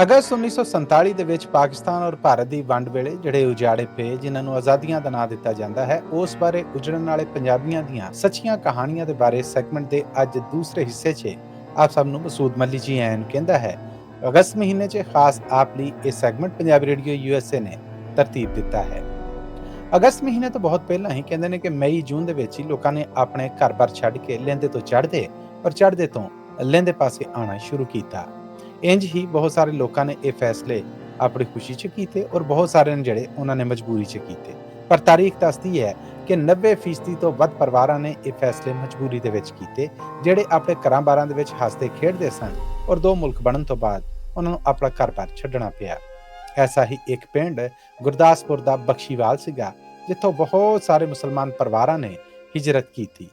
ਅਗਸਤ 1947 ਦੇ ਵਿੱਚ ਪਾਕਿਸਤਾਨ ਔਰ ਭਾਰਤ ਦੀ ਵੰਡ ਵੇਲੇ ਜਿਹੜੇ ਉਜਾੜੇ ਪਏ ਜਿਨ੍ਹਾਂ ਨੂੰ ਆਜ਼ਾਦੀਆਂ ਦਾ ਨਾਂ ਦਿੱਤਾ ਜਾਂਦਾ ਹੈ, ਉਸ ਬਾਰੇ ਉਜੜਨ ਵਾਲੇ ਪੰਜਾਬੀਆਂ ਦੀਆਂ ਸੱਚੀਆਂ ਕਹਾਣੀਆਂ ਦੇ ਬਾਰੇ ਸੈਗਮੈਂਟ ਦੇ ਅੱਜ ਦੂਸਰੇ ਹਿੱਸੇ 'ਚ ਆਪ ਸਭ ਨੂੰ ਮਸੂਦ ਮੱਲੀ ਜੀ ਆਇਆਂ ਕਹਿੰਦਾ ਹੈ। ਅਗਸਤ ਮਹੀਨੇ 'ਚ ਖਾਸ ਆਪ ਲਈ ਇਹ ਸੈਗਮੈਂਟ ਪੰਜਾਬੀ ਰੇਡੀਓ ਯੂਐਸਏ ਨੇ ਤਰਤੀਬ ਦਿੱਤਾ ਹੈ। ਅਗਸਤ ਮਹੀਨੇ ਤੋਂ ਬਹੁਤ ਪਹਿਲਾਂ ਹੀ ਕਹਿੰਦੇ ਨੇ ਕਿ ਮਈ ਜੂਨ ਦੇ ਵਿੱਚ ਹੀ ਲੋਕਾਂ ਨੇ ਆਪਣੇ ਘਰ-ਬਾਰ ਛੱਡ ਕੇ ਲੈਂਦੇ ਤੋਂ ਚੜ੍ਹਦੇ ਔਰ ਚੜ੍ਹਦੇ ਤੋਂ ਲੈਂਦੇ ਪਾਸੇ ਆਣਾ ਸ਼ੁਰੂ ਕੀਤਾ। ਇੰਜ ਹੀ ਬਹੁਤ ਸਾਰੇ ਲੋਕਾਂ ਨੇ ਇਹ ਫੈਸਲੇ ਆਪਣੀ ਖੁਸ਼ੀ 'ਚ ਕੀਤੇ ਔਰ ਬਹੁਤ ਸਾਰੇ ਨੇ ਜਿਹੜੇ ਉਹਨਾਂ ਨੇ ਮਜਬੂਰੀ 'ਚ ਕੀਤੇ। ਪਰ ਤਾਰੀਖ ਦੱਸਦੀ ਹੈ ਕਿ 90% ਤੋਂ ਵੱਧ ਪਰਿਵਾਰਾਂ ਨੇ ਇਹ ਫੈਸਲੇ ਮਜਬੂਰੀ ਦੇ ਵਿੱਚ ਕੀਤੇ, ਜਿਹੜੇ ਆਪਣੇ ਘਰਾਂ-ਬਾਰਾਂ ਦੇ ਵਿੱਚ ਹੱਸਦੇ ਖੇਡਦੇ ਸਨ ਔਰ ਦੋ ਮੁਲਕ ਬਣਨ ਤੋਂ ਬਾਅਦ ਉਹਨਾਂ ਨੂੰ ਆਪਣਾ ਘਰ-ਬਾਰ ਛੱਡਣਾ ਪਿਆ। ਐਸਾ ਹੀ ਇੱਕ ਪਿੰਡ ਗੁਰਦਾਸਪੁਰ ਦਾ ਬਖਸ਼ੀਵਾਲ ਸੀਗਾ, ਜਿੱਥੋਂ ਬਹੁਤ ਸਾਰੇ ਮੁਸਲਮਾਨ ਪਰਿਵਾਰਾਂ ਨੇ ਹਿਜਰਤ ਕੀਤੀ।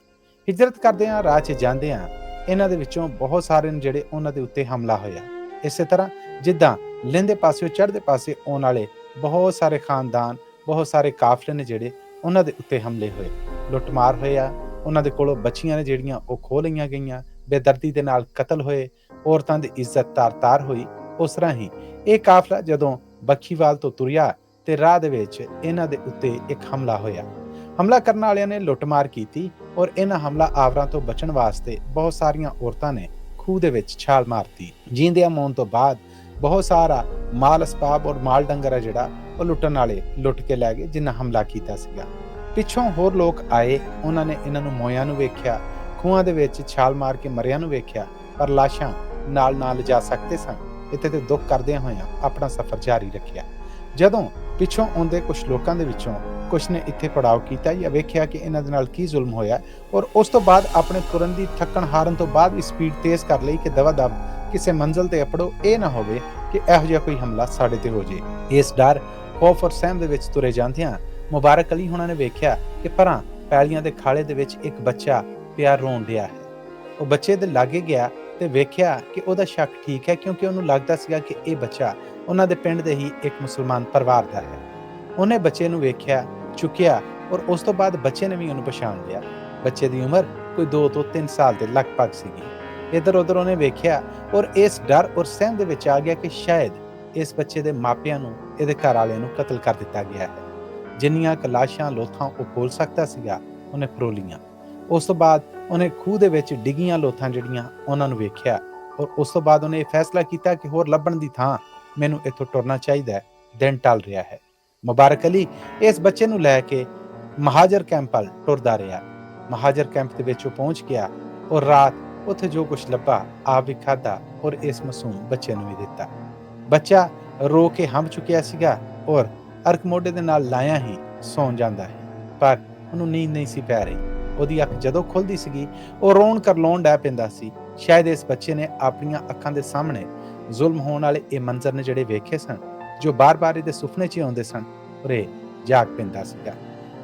ਹਿਜਰਤ ਕਰਦਿਆਂ ਰਾਹ 'ਚ ਜਾਂਦਿਆਂ ਇਹਨਾਂ ਦੇ ਵਿੱਚੋਂ ਬਹੁਤ ਸਾਰੇ ਨੇ ਜਿਹੜੇ ਉਹਨਾਂ ਦੇ ਉੱਤੇ ਹਮਲਾ ਹੋਇਆ। ਇਸੇ ਤਰ੍ਹਾਂ ਜਿੱਦਾਂ ਲੈਂਦੇ ਪਾਸਿਓਂ ਚੜ੍ਹਦੇ ਪਾਸੇ ਆਉਣ ਵਾਲੇ ਬਹੁਤ ਸਾਰੇ ਖਾਨਦਾਨ, ਬਹੁਤ ਸਾਰੇ ਕਾਫਲੇ ਨੇ ਜਿਹੜੇ ਉਹਨਾਂ ਦੇ ਉੱਤੇ ਹਮਲੇ ਹੋਏ, ਲੁੱਟਮਾਰ ਹੋਇਆ ਉਹਨਾਂ ਦੇ ਕੋਲੋਂ ਬੱਚੀਆਂ ਨੇ ਜਿਹੜੀਆਂ ਉਹ ਖੋਹ ਲਈਆਂ ਗਈਆਂ, ਬੇਦਰਦੀ ਦੇ ਨਾਲ ਕਤਲ ਹੋਏ, ਔਰਤਾਂ ਦੀ ਇੱਜ਼ਤ ਤਾਰ-ਤਾਰ ਹੋਈ। ਉਸ ਤਰ੍ਹਾਂ ਹੀ ਇਹ ਕਾਫਲਾ ਜਦੋਂ ਬੱਖੀਵਾਲ ਤੋਂ ਤੁਰਿਆ ਤੇ ਰਾਹ ਦੇ ਵਿੱਚ ਇਹਨਾਂ ਦੇ ਉੱਤੇ ਇੱਕ ਹਮਲਾ ਹੋਇਆ। ਹਮਲਾ ਕਰਨ ਵਾਲਿਆਂ ਨੇ ਲੁੱਟਮਾਰ ਕੀਤੀ ਔਰ ਇਹਨਾਂ ਹਮਲਾ ਆਵਰਾਂ ਤੋਂ ਬਚਣ ਵਾਸਤੇ ਬਹੁਤ ਸਾਰੀਆਂ ਔਰਤਾਂ ਨੇ ਖੂਹ ਦੇ ਵਿੱਚ ਛਾਲ ਮਾਰਤੀ। ਜੀਂਦਿਆਂ ਮੌਣ ਤੋਂ ਬਾਅਦ ਬਹੁਤ ਸਾਰਾ ਮਾਲ ਅਸਬਾਬ ਔਰ ਮਾਲ ਡੰਗਰ ਹੈ ਜਿਹੜਾ, ਉਹ ਲੁੱਟਣ ਵਾਲੇ ਲੁੱਟ ਕੇ ਲੈ ਗਏ ਜਿਨ੍ਹਾਂ ਹਮਲਾ ਕੀਤਾ ਸੀਗਾ। ਪਿੱਛੋਂ ਹੋਰ ਲੋਕ ਆਏ, ਉਹਨਾਂ ਨੇ ਇਹਨਾਂ ਨੂੰ ਮੋਇਆਂ ਨੂੰ ਵੇਖਿਆ, ਖੂਹਾਂ ਦੇ ਵਿੱਚ ਛਾਲ ਮਾਰ ਕੇ ਮਰਿਆਂ ਨੂੰ ਵੇਖਿਆ, ਪਰ ਲਾਸ਼ਾਂ ਨਾਲ ਨਾਲ ਜਾ ਸਕਦੇ ਸਨ। ਇੱਥੇ ਤੇ ਦੁੱਖ ਕਰਦਿਆਂ ਹੋਇਆਂ ਆਪਣਾ ਸਫ਼ਰ ਜਾਰੀ ਰੱਖਿਆ। ਜਦੋਂ ਪਿੱਛੋਂ ਆਉਂਦੇ ਕੁਝ ਲੋਕਾਂ ਦੇ ਵਿੱਚੋਂ ਕੁਝ ਨੇ ਇੱਥੇ ਪੜਾਅ ਕੀਤਾ ਜਾਂ ਵੇਖਿਆ ਕਿ ਇਹਨਾਂ ਦੇ ਨਾਲ ਕੀ ਜ਼ੁਲਮ ਹੋਇਆ ਔਰ ਉਸ ਤੋਂ ਬਾਅਦ ਆਪਣੇ ਤੁਰਨ ਦੀ ਥੱਕਣ ਹਾਰਨ ਤੋਂ ਬਾਅਦ ਵੀ ਸਪੀਡ ਤੇਜ਼ ਕਰ ਲਈ ਕਿ ਦਵਾ ਦਵ ਕਿਸੇ ਮੰਜ਼ਲ ਤੇ ਅਪੜੋ, ਇਹ ਨਾ ਹੋਵੇ ਕਿ ਇਹੋ ਜਿਹਾ ਕੋਈ ਹਮਲਾ ਸਾਡੇ ਤੇ ਹੋ ਜੇ। ਇਸ ਡਰ ਖੌਫ ਔਰ ਸਹਿਮ ਦੇ ਵਿੱਚ ਤੁਰੇ ਜਾਂਦਿਆਂ ਮੁਬਾਰਕ ਅਲੀ ਹੁਣਾਂ ਨੇ ਵੇਖਿਆ ਕਿ ਪਰਾਂ ਪੈਲੀਆਂ ਦੇ ਖਾਲੇ ਦੇ ਵਿੱਚ ਇੱਕ ਬੱਚਾ ਪਿਆ ਰੋਣ ਰਿਹਾ ਹੈ। ਉਹ ਬੱਚੇ ਦੇ ਲਾਗੇ ਗਿਆ ਤੇ ਵੇਖਿਆ ਕਿ ਉਹਦਾ ਸ਼ੱਕ ਠੀਕ ਹੈ ਕਿਉਂਕਿ ਉਹਨੂੰ ਲੱਗਦਾ ਸੀਗਾ ਕਿ ਇਹ ਬੱਚਾ ਉਹਨਾਂ ਦੇ ਪਿੰਡ ਦੇ ਹੀ ਇੱਕ ਮੁਸਲਮਾਨ ਪਰਿਵਾਰ ਦਾ ਹੈ। ਉਹਨੇ ਬੱਚੇ ਨੂੰ ਵੇਖਿਆ, ਚੁੱਕਿਆ ਔਰ ਉਸ ਤੋਂ ਬਾਅਦ ਬੱਚੇ ਨੇ ਵੀ ਉਹਨੂੰ ਪਛਾਣ ਲਿਆ। ਬੱਚੇ ਦੀ ਉਮਰ ਕੋਈ 2 ਤੋਂ 3 ਸਾਲ ਦੇ ਲਗਭਗ ਸੀਗੀ। ਇਧਰ ਉਧਰ ਉਹਨੇ ਵੇਖਿਆ ਔਰ ਇਸ ਡਰ ਔਰ ਸਹਿਮ ਦੇ ਵਿੱਚ ਆ ਗਿਆ ਕਿ ਸ਼ਾਇਦ ਇਸ ਬੱਚੇ ਦੇ ਮਾਪਿਆਂ ਨੂੰ, ਇਹਦੇ ਘਰ ਵਾਲਿਆਂ ਨੂੰ ਕਤਲ ਕਰ ਦਿੱਤਾ ਗਿਆ ਹੈ। ਜਿੰਨੀਆਂ ਕਲਾਸ਼ਾਂ ਲੋਥਾਂ ਉਹ ਖੋਲ ਸਕਦਾ ਸੀਗਾ, ਉਹਨੇ ਫਰੋਲੀਆਂ। ਉਸ ਤੋਂ ਬਾਅਦ ਉਹਨੇ ਖੂਹ ਦੇ ਵਿੱਚ ਡਿੱਗੀਆਂ ਲੋਥਾਂ ਜਿਹੜੀਆਂ ਉਹਨਾਂ ਨੂੰ ਵੇਖਿਆ ਔਰ ਉਸ ਤੋਂ ਬਾਅਦ ਉਹਨੇ ਇਹ ਫੈਸਲਾ ਕੀਤਾ ਕਿ ਹੋਰ ਲੱਭਣ ਦੀ ਥਾਂ ਮੈਨੂੰ ਇੱਥੋਂ ਟੁਰਨਾ ਚਾਹੀਦਾ ਹੈ, ਦਿਨ ਟਲ ਰਿਹਾ ਹੈ। ਮੁਬਾਰਕ ਅਲੀ ਇਸ ਬੱਚੇ ਨੂੰ ਲੈ ਕੇ ਮਹਾਜਰ ਕੈਂਪ ਵੱਲ ਟੁਰਦਾ ਰਿਹਾ। ਮਹਾਜਰ ਕੈਂਪ ਦੇ ਵਿੱਚ ਉਹ ਪਹੁੰਚ ਗਿਆ ਔਰ ਰਾਤ ਉੱਥੇ ਜੋ ਕੁਝ ਲੱਭਾ, ਆਪ ਵੀ ਖਾਦਾ ਔਰ ਇਸ ਮਾਸੂਮ ਬੱਚੇ ਨੂੰ ਵੀ ਦਿੱਤਾ। ਬੱਚਾ ਰੋ ਕੇ ਹੰਮ ਚੁੱਕਿਆ ਸੀਗਾ ਔਰ ਅਰਕ ਮੋਢੇ ਦੇ ਨਾਲ ਲਾਇਆ ਹੀ ਸੌਂ ਜਾਂਦਾ ਹੈ, ਪਰ ਉਹਨੂੰ ਨੀਂਦ ਨਹੀਂ ਸੀ ਪੈ ਰਹੀ। ਉਹਦੀ ਅੱਖ ਜਦੋਂ ਖੁੱਲਦੀ ਸੀਗੀ, ਉਹ ਰੋਣ ਕਰਲਾਉਣ ਡੈ ਪੈਂਦਾ ਸੀ। ਸ਼ਾਇਦ ਇਸ ਬੱਚੇ ਨੇ ਆਪਣੀਆਂ ਅੱਖਾਂ ਦੇ ਸਾਹਮਣੇ ਜ਼ੁਲਮ ਹੋਣ ਵਾਲੇ ਇਹ ਮੰਜ਼ਰ ਨੇ ਜਿਹੜੇ ਵੇਖੇ ਸਨ, ਜੋ ਬਾਰ-ਬਾਰ ਇਹਦੇ ਸੁਪਨੇ 'ਚ ਆਉਂਦੇ ਸਨ ਔਰ ਜਾਗ ਪੈਂਦਾ ਸੀਗਾ।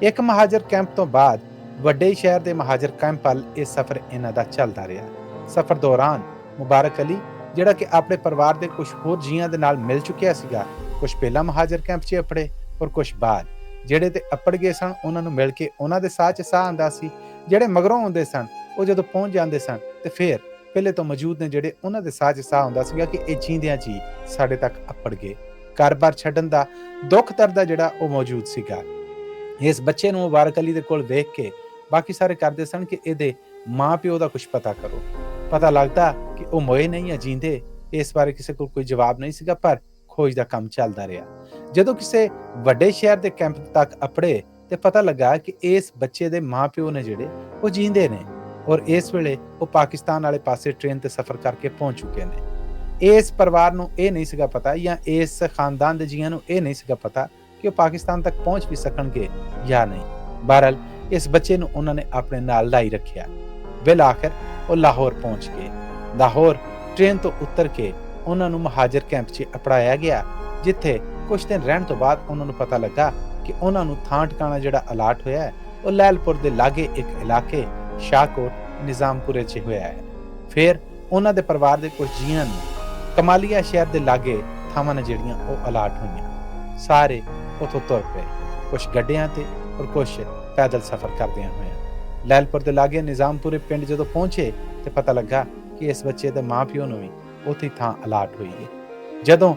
ਇੱਕ ਮਹਾਜਰ ਕੈਂਪ ਤੋਂ ਬਾਅਦ ਵੱਡੇ ਸ਼ਹਿਰ ਦੇ ਮਹਾਜਰ ਕੈਂਪ ਵੱਲ ਇਹ ਸਫ਼ਰ ਇਹਨਾਂ ਦਾ ਚੱਲਦਾ ਰਿਹਾ। ਸਫ਼ਰ ਦੌਰਾਨ ਮੁਬਾਰਕ ਅਲੀ, ਜਿਹੜਾ ਕਿ ਆਪਣੇ ਪਰਿਵਾਰ ਦੇ ਕੁਝ ਹੋਰ ਜੀਆਂ ਦੇ ਨਾਲ ਮਿਲ ਚੁੱਕਿਆ ਸੀਗਾ, ਕੁਝ ਪਹਿਲਾਂ ਮਹਾਜਰ ਕੈਂਪ 'ਚ ਅਪੜੇ ਔਰ ਕੁਝ ਬਾਅਦ। ਜਿਹੜੇ ਤੇ ਅਪੜ ਗਏ ਸਨ, ਉਹਨਾਂ ਨੂੰ ਮਿਲ ਕੇ ਉਹਨਾਂ ਦੇ ਸਾਹ 'ਚ ਸਾਹ ਆਂਦਾ ਸੀ। ਜਿਹੜੇ ਮਗਰੋਂ ਆਉਂਦੇ ਸਨ, ਉਹ ਜਦੋਂ ਪਹੁੰਚ ਜਾਂਦੇ ਸਨ, ਤੇ ਫਿਰ ਪਹਿਲੇ ਤੋਂ ਮੌਜੂਦ ਨੇ ਜਿਹੜੇ ਉਹਨਾਂ ਦੇ ਸਾਹ 'ਚ ਸਾਹ ਆਉਂਦਾ ਸੀਗਾ ਕਿ ਇਹ ਜੀਂਦਿਆਂ ਜੀ ਸਾਡੇ ਤੱਕ ਅਪੜ ਗਏ। ਘਰ-ਬਾਰ ਛੱਡਣ ਦਾ ਦੁੱਖ ਦਰਦ ਆ ਜਿਹੜਾ ਉਹ ਮੌਜੂਦ ਸੀਗਾ। ਇਸ ਬੱਚੇ ਨੂੰ ਮੁਬਾਰਕ ਅਲੀ ਦੇ ਕੋਲ ਵੇਖ ਕੇ ਬਾਕੀ ਸਾਰੇ ਕਰਦੇ ਸਨ ਕਿ ਇਹਦੇ ਮਾਂ ਪਿਓ ਦਾ ਕੁਝ ਪਤਾ ਕਰੋ। ਪਤਾ ਲੱਗਦਾ ਕਿ ਉਹ ਮੋਏ ਨਹੀਂ ਆ ਜੀਂਦੇ, ਇਸ ਬਾਰੇ ਕਿਸੇ ਕੋਲ ਕੋਈ ਜਵਾਬ ਨਹੀਂ ਸੀਗਾ, ਪਰ ਖੋਜ ਦਾ ਕੰਮ ਚੱਲਦਾ ਰਿਹਾ। ਜਦੋਂ ਕਿਸੇ ਵੱਡੇ ਸ਼ਹਿਰ ਦੇ ਕੈਂਪ ਤੱਕ ਅਪੜੇ ਤੇ ਪਤਾ ਲੱਗਾ ਕਿ ਇਸ ਬੱਚੇ ਦੇ ਮਾਂ ਨੇ ਜਿਹੜੇ, ਉਹ ਜੀਂਦੇ ਨੇ ਔਰ ਇਸ ਵੇਲੇ ਉਹ ਪਾਕਿਸਤਾਨ ਵਾਲੇ ਪਾਸੇ ਟ੍ਰੇਨ ਤੇ ਸਫ਼ਰ ਕਰਕੇ ਪਹੁੰਚ ਚੁੱਕੇ ਨੇ। ਇਸ ਪਰਿਵਾਰ ਨੂੰ ਇਹ ਨਹੀਂ ਸੀਗਾ ਪਤਾ ਜਾਂ ਇਸ ਖਾਨਦਾਨ ਦੇ ਜੀਆਂ ਨੂੰ ਇਹ ਨਹੀਂ ਸੀਗਾ ਪਤਾ ਕਿ ਉਹ ਪਾਕਿਸਤਾਨ ਤੱਕ ਪਹੁੰਚ ਵੀ ਸਕਣਗੇ ਜਾਂ ਨਹੀਂ। ਬਹਰਲ ਇਸ ਬੱਚੇ ਨੂੰ ਉਹਨਾਂ ਨੇ ਆਪਣੇ ਨਾਲ ਲਾਈ ਰੱਖਿਆ। ਬਿਲ ਆਖਰ ਉਹ ਲਾਹੌਰ ਪਹੁੰਚ ਗਏ। ਲਾਹੌਰ ਟ੍ਰੇਨ ਤੋਂ ਉਤਰ ਕੇ ਉਹਨਾਂ ਨੂੰ ਮਹਾਜਰ ਕੈਂਪ 'ਚ ਅਪੜਾਇਆ ਗਿਆ, ਜਿੱਥੇ ਕੁਝ ਦਿਨ ਰਹਿਣ ਤੋਂ ਬਾਅਦ ਉਹਨਾਂ ਨੂੰ ਪਤਾ ਲੱਗਾ ਕਿ ਉਹਨਾਂ ਨੂੰ ਥਾਂ ਟਿਕਾਣਾ ਜਿਹੜਾ ਅਲਾਟ ਹੋਇਆ ਹੈ, ਉਹ ਲੈਲਪੁਰ ਦੇ ਲਾਗੇ ਇੱਕ ਇਲਾਕੇ, ਸ਼ਾਹਕੋਟ, ਨਿਜ਼ਾਮਪੁਰੇ 'ਚ ਹੋਇਆ ਹੈ। ਫਿਰ ਉਹਨਾਂ ਦੇ ਪਰਿਵਾਰ ਦੇ ਕੁਝ ਜੀਆਂ ਨੂੰ ਕਮਾਲੀਆ ਸ਼ਹਿਰ ਦੇ ਲਾਗੇ ਥਾਵਾਂ ਨੇ ਜਿਹੜੀਆਂ ਉਹ ਅਲਾਟ ਹੋਈਆਂ। ਸਾਰੇ ਉਥੋਂ ਤੁਰ ਪਏ। ਕੁਝ ਗੱਡਿਆਂ ਤੇ ਔਰ ਕੁਝ ਪੈਦਲ ਸਫ਼ਰ ਕਰਦਿਆਂ ਹੋਇਆਂ। ਲੈਲਪੁਰ ਦੇ ਲਾਗੇ ਨਿਜ਼ਾਮਪੁਰੇ ਪਿੰਡ ਜਦੋਂ ਪਹੁੰਚੇ ਤੇ ਪਤਾ ਲੱਗਾ ਕਿ ਇਸ ਬੱਚੇ ਦੇ ਮਾਪਿਓ ਨੂੰ ਵੀ ਉੱਥੇ ਥਾਂ ਅਲਾਟ ਹੋਈ ਹੈ ਜਦੋਂ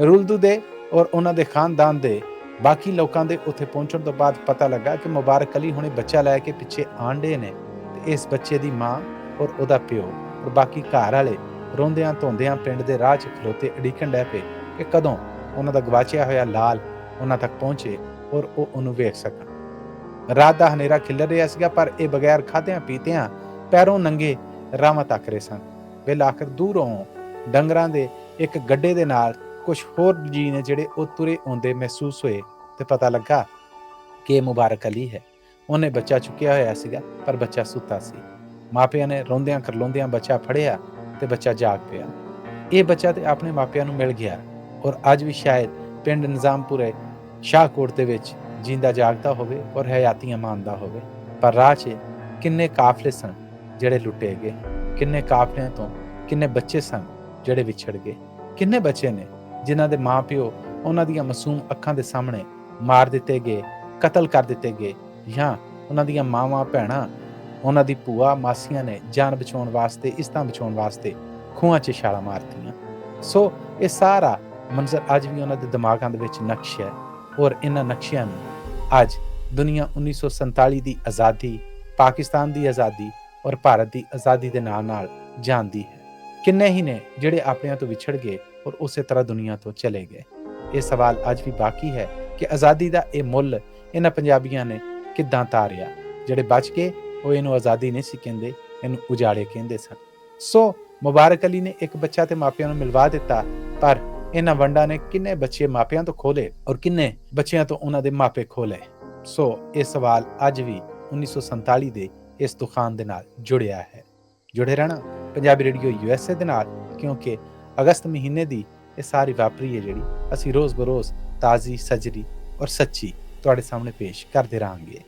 ਰੁਲਦੂ ਦੇ ਔਰ ਉਹਨਾਂ ਦੇ ਖਾਨਦਾਨ ਦੇ ਬਾਕੀ ਲੋਕਾਂ ਦੇ ਉੱਥੇ ਪਹੁੰਚਣ ਤੋਂ ਬਾਅਦ ਪਤਾ ਲੱਗਾ ਕਿ ਮੁਬਾਰਕ ਅਲੀ ਹੁਣੇ ਬੱਚਾ ਲੈ ਕੇ ਪਿੱਛੇ ਆਂਡੇ ਨੇ ਤੇ ਇਸ ਬੱਚੇ ਦੀ ਮਾਂ ਔਰ ਉਹਦਾ ਪਿਓ ਔਰ ਬਾਕੀ ਘਰ ਵਾਲੇ ਰੋਂਦਿਆਂ ਧੋਂਦਿਆਂ ਪਿੰਡ ਦੇ ਰਾਹ 'ਚ ਖਲੋਤੇ ਅਡੀਕਣ ਡੈ ਪਏ ਕਿ ਕਦੋਂ ਉਹਨਾਂ ਦਾ ਗਵਾਚਿਆ ਹੋਇਆ ਲਾਲ ਉਹਨਾਂ ਤੱਕ ਪਹੁੰਚੇ ਔਰ ਉਹ ਉਹਨੂੰ ਵੇਖ ਸਕਣ। ਰਾਤ ਦਾ ਹਨੇਰਾ ਖਿਲਰ ਰਿਹਾ ਸੀਗਾ, ਪਰ ਇਹ ਬਗੈਰ ਖਾਦਿਆਂ ਪੀਤਿਆਂ ਪੈਰੋਂ ਨੰਗੇ ਰਾਵਾਂ ਤੱਕ ਰਹੇ ਸਨ। ਬਿਲ ਆਖਰ ਦੂਰੋਂ ਡੰਗਰਾਂ ਦੇ ਇੱਕ ਗੱਡੇ ਦੇ ਨਾਲ ਕੁਝ ਹੋਰ ਜੀ ਨੇ ਜਿਹੜੇ ਉਹ ਤੁਰੇ ਆਉਂਦੇ ਮਹਿਸੂਸ ਹੋਏ ਤੇ ਪਤਾ ਲੱਗਾ ਕਿ ਇਹ ਮੁਬਾਰਕ ਅਲੀ ਹੈ। ਉਹਨੇ ਬੱਚਾ ਚੁੱਕਿਆ ਹੋਇਆ ਸੀਗਾ, ਪਰ ਬੱਚਾ ਸੁੱਤਾ ਸੀ। ਮਾਪਿਆਂ ਨੇ ਰੋਂਦਿਆਂ ਕਰਲਾਉਂਦਿਆਂ ਬੱਚਾ ਫੜਿਆ ਤੇ ਬੱਚਾ ਜਾਗ ਪਿਆ। ਇਹ ਬੱਚਾ ਤੇ ਆਪਣੇ ਮਾਪਿਆਂ ਨੂੰ ਮਿਲ ਗਿਆ ਔਰ ਅੱਜ ਵੀ ਸ਼ਾਇਦ ਪਿੰਡ ਨਿਜ਼ਾਮਪੁਰੇ ਸ਼ਾਹਕੋਟ ਦੇ ਵਿੱਚ ਜਿੰਦਾ ਜਾਗਦਾ ਹੋਵੇ ਔਰ ਹਯਾਤੀਆਂ ਮਾਣਦਾ ਹੋਵੇ। ਪਰ ਰਾਹ 'ਚ ਕਿੰਨੇ ਕਾਫਲੇ ਸਨ ਜਿਹੜੇ ਲੁੱਟੇ ਗਏ, ਕਿੰਨੇ ਕਾਫਲਿਆਂ ਤੋਂ ਕਿੰਨੇ ਬੱਚੇ ਸਨ ਜਿਹੜੇ ਵਿਛੜ ਗਏ। ਕਿੰਨੇ ਬੱਚੇ ਨੇ ਜਿਨ੍ਹਾਂ ਦੇ ਮਾਪਿਓ ਉਹਨਾਂ ਦੀਆਂ ਮਾਸੂਮ ਅੱਖਾਂ ਦੇ ਸਾਹਮਣੇ ਮਾਰ ਦਿੱਤੇ ਗਏ, ਕਤਲ ਕਰ ਦਿੱਤੇ ਗਏ ਜਾਂ ਉਹਨਾਂ ਦੀਆਂ ਮਾਵਾਂ, ਭੈਣਾਂ, ਉਹਨਾਂ ਦੀ ਭੂਆ, ਮਾਸੀਆਂ ਨੇ ਜਾਨ ਬਚਾਉਣ ਵਾਸਤੇ ਇਸਤਾਂ ਬਚਾਉਣ ਵਾਸਤੇ ਖੂਹਾਂ 'ਚ ਛਾਲਾਂ ਮਾਰਤੀਆਂ। ਸੋ ਇਹ ਸਾਰਾ ਮੰਜ਼ਰ ਅੱਜ ਵੀ ਉਹਨਾਂ ਦੇ ਦਿਮਾਗਾਂ ਦੇ ਵਿੱਚ ਨਕਸ਼ ਹੈ ਔਰ ਇਹਨਾਂ ਨਕਸ਼ਿਆਂ ਨੂੰ ਅੱਜ ਦੁਨੀਆ 1947 ਦੀ ਆਜ਼ਾਦੀ, ਪਾਕਿਸਤਾਨ ਦੀ ਆਜ਼ਾਦੀ ਔਰ ਭਾਰਤ ਦੀ ਆਜ਼ਾਦੀ ਦੇ ਨਾਲ ਨਾਲ ਜਾਣਦੀ ਹੈ। ਕਿੰਨੇ ਹੀ ਨੇ ਜਿਹੜੇ ਆਪਣਿਆਂ ਤੋਂ ਵਿਛੜ ਗਏ ਔਰ ਉਸੇ ਤਰ੍ਹਾਂ ਦੁਨੀਆ ਤੋਂ ਚਲੇ ਗਏ। ਇਹ ਸਵਾਲ ਅੱਜ ਵੀ ਬਾਕੀ ਹੈ ਕਿ ਆਜ਼ਾਦੀ ਦਾ ਇਹ ਮੁੱਲ ਇਹਨਾਂ ਪੰਜਾਬੀਆਂ ਨੇ ਕਿੱਦਾਂ ਤਾਰਿਆ? ਜਿਹੜੇ ਬਚ ਗਏ, ਉਹ ਇਹਨੂੰ ਆਜ਼ਾਦੀ ਨਹੀਂ ਸੀ ਕਹਿੰਦੇ, ਇਹਨੂੰ ਉਜਾੜੇ ਕਹਿੰਦੇ ਸਨ। ਸੋ ਮੁਬਾਰਕ ਅਲੀ ਨੇ ਇੱਕ ਬੱਚਾ ਤੇ ਮਾਪਿਆਂ ਨੂੰ ਮਿਲਵਾ ਦਿੱਤਾ, ਪਰ ਇਹਨਾਂ ਵੰਡਾਂ ਨੇ ਕਿੰਨੇ ਬੱਚੇ ਮਾਪਿਆਂ ਤੋਂ ਖੋਲੇ ਔਰ ਕਿੰਨੇ ਬੱਚਿਆਂ ਤੋਂ ਉਹਨਾਂ ਦੇ ਮਾਪੇ ਖੋਲੇ ਸੋ ਇਹ ਸਵਾਲ ਅੱਜ ਵੀ 1947 ਦੇ ਇਸ ਦੁਕਾਨ ਦੇ ਨਾਲ ਜੁੜਿਆ ਹੈ। ਜੁੜੇ ਰਹਿਣਾ। ਪੰਜਾਬੀ ਰੇਡੀਓ ਯੂਐਸਏ ਦੇ ਨਾਲ, ਕਿਉਂਕਿ ਅਗਸਤ ਮਹੀਨੇ ਦੀ ਇਹ ਸਾਰੀ ਵਾਪਰੀ ਹੈ ਜਿਹੜੀ, ਅਸੀਂ ਰੋਜ਼ ਬਰੋਜ਼ ਤਾਜ਼ੀ, ਸਜਰੀ ਔਰ ਸੱਚੀ ਤੁਹਾਡੇ ਸਾਹਮਣੇ ਪੇਸ਼ ਕਰਦੇ ਰਹਾਂਗੇ।